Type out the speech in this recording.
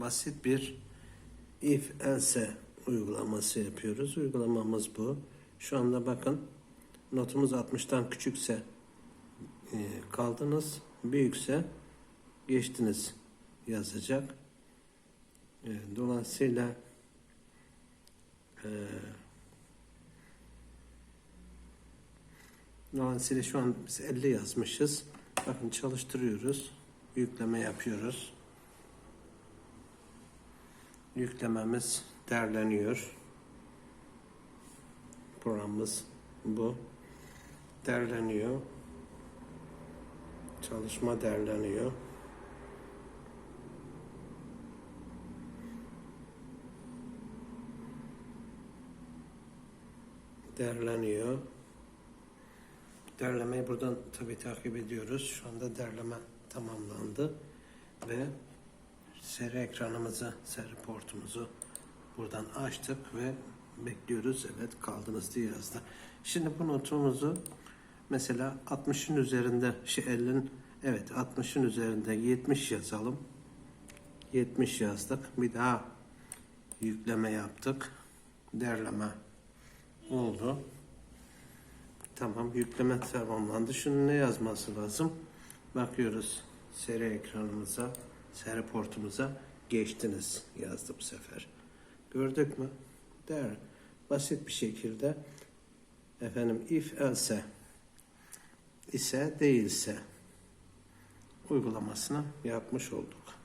basit bir if else uygulaması yapıyoruz. Uygulamamız bu. Şu anda bakın notumuz 60'tan küçükse e, kaldınız, büyükse geçtiniz yazacak. E, dolayısıyla e, dolayısıyla şu an biz 50 yazmışız. Bakın çalıştırıyoruz. Yükleme yapıyoruz. Yüklememiz derleniyor. Programımız bu. Derleniyor. Çalışma derleniyor. Derleniyor. Derlemeyi buradan tabi takip ediyoruz. Şu anda derleme tamamlandı ve seri ekranımızı, seri portumuzu buradan açtık ve bekliyoruz. Evet kaldınız diye yazdı. Şimdi bu notumuzu mesela 60'ın üzerinde şey 50'nin evet 60'ın üzerinde 70 yazalım. 70 yazdık. Bir daha yükleme yaptık. Derleme oldu. Tamam yükleme tamamlandı. Şunu ne yazması lazım? Bakıyoruz seri ekranımıza, seri portumuza geçtiniz yazdı bu sefer. Gördük mü? Der. Basit bir şekilde efendim if else ise değilse uygulamasını yapmış olduk.